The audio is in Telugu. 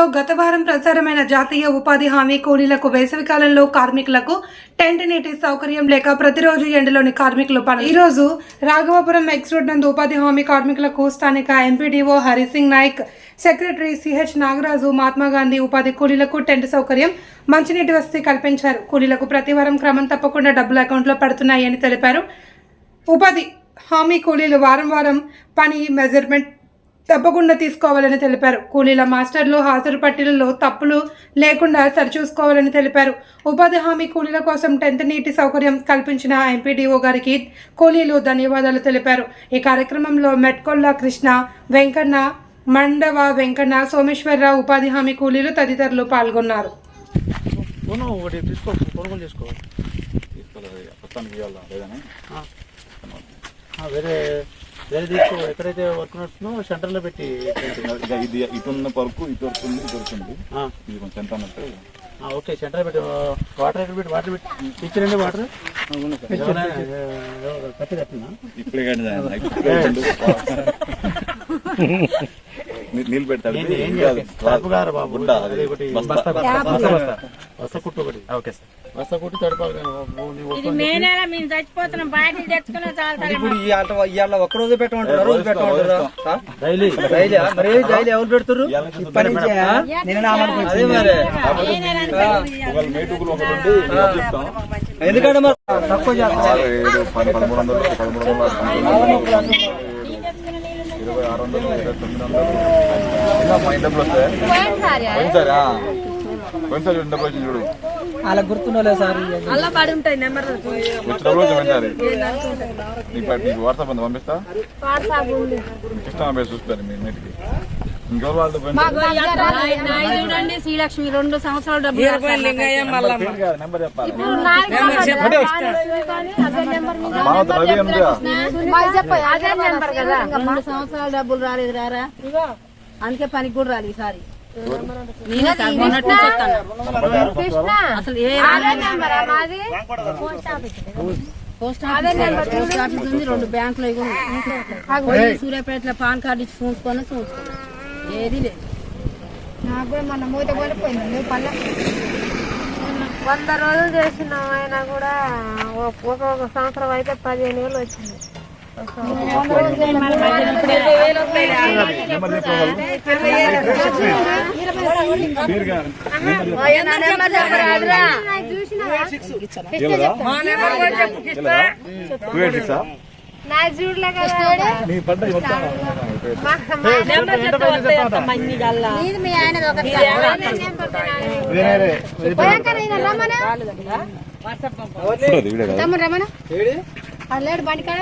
ఆంధ్రప్రదేశ్లో గత వారం ప్రసారమైన జాతీయ ఉపాధి హామీ కూలీలకు వేసవికాలంలో కార్మికులకు టెంట్ నీటి సౌకర్యం లేక ప్రతిరోజు ఎండలోని కార్మికులు పని ఈరోజు రాఘవపురం రాఘవాపురం ఎక్స్ రోడ్ నందు ఉపాధి హామీ కార్మికులకు స్థానిక MPDO Harisingh Nayak secretary CH Nagaraju Mahatma Gandhi ఉపాధి కూలీలకు టెంట్ సౌకర్యం మంచినీటి వసతి కల్పించారు. కూలీలకు ప్రతి వారం క్రమం తప్పకుండా డబ్బులు అకౌంట్లో పడుతున్నాయని తెలిపారు. ఉపాధి హామీ కూలీలు వారం వారం పని మెజర్మెంట్ తప్పకుండా తీసుకోవాలని తెలిపారు. కూలీల మాస్టర్లు హాజరు పట్టీలలో తప్పులు లేకుండా సరిచూసుకోవాలని తెలిపారు. ఉపాధి హామీ కూలీల కోసం టెన్త్ నీటి సౌకర్యం కల్పించిన ఎంపీడీఓ గారికి కూలీలు ధన్యవాదాలు తెలిపారు. ఈ కార్యక్రమంలో మెట్కొల్ల కృష్ణ వెంకన్న మండవ వెంకన్న సోమేశ్వరరావు ఉపాధి హామీ కూలీలు తదితరులు పాల్గొన్నారు. వేరే ఎక్కడైతే వర్క్ నడుస్తుందో సెంటర్లో పెట్టి ఇది ఇటు ఉన్న పరుకు ఇటు వరకు ఇటు వరకు ఇది కొంచెం ఎంత అన్నట్టు ఓకే సెంటర్ పెట్టి వాటర్ ఎక్కడ పెట్టి వాటర్ పెట్టి. ఇచ్చిరండి వాటర్ కట్టి కట్టినా ఇప్పుడే కానీ నీళ్ళు పెడతాడు ఏంటి ఏం ఇది చేయాలి? కాదు. తలుపు గారు బాబు. గుడ్డ అది. అది ఒకటి బస్తా. బస్తా బస్తా బస్తా బస్తా. బస్తా. కుట్టు ఒకటి. Okay sir. బస్తా కుట్టి తడపాలి ఒక్క- రోజు పెట్టమంటారు? రోజు పెట్టమంటారా? డైలీ. డైలీ మరి డైలీ ఎవరు నుంచే. అదే మరి ఇవాళ చెప్తాం? ఎందుకంటే మరి తక్కువ చేస్తారు ఆరు ఏడు పది పదమూడు వందలు పదమూడు వందలు ఇరవై ఆరు వందలు ఇరవై తొమ్మిది వందలు. ఇంకా మా ఇంటి డబ్బులు వస్తాయి? పోయినసారి చూడు డబ్బులు వచ్చింది చూడు. అలా గుర్తుండలే సార్. అలా పడి ఉంటాయి నెంబర్ వచ్చిన డబ్బులు వచ్చి పోయినసారి. నీకు వాట్సాప్ అంతా పంపిస్తా. పేరు చూస్తారు మీ ఇంటికి. చూడండి శ్రీలక్ష్మి రెండు సంవత్సరాలు డబ్బులు నెంబర్ చెప్పాలి. అదే మానవత రవి ఉందిగా నెంబర్ కదా. రెండు సంవత్సరాలు డబ్బులు రాలేదు రారా? అందుకే పనికి కూడా రాలేదు ఈసారి. అసలు A post office. Post office ఉంది రెండు బ్యాంకులు సూర్యాపేటలో పాన్ కార్డు ఇచ్చి చూసుకొని చూసుకున్నాం ఏది లేదు వంద రోజులు చేసిన ఆయన కూడా ఒక- ఒక్కొక్క సంవత్సరం అయితే పదిహేను వేలు వచ్చింది. సిక్స్ నా చూడలే కదా నీ పంట మొత్తం ఇది మీ ఆయనది ఒక రమణ? తమ్ముడు రమణ? లేడు బండి కాడ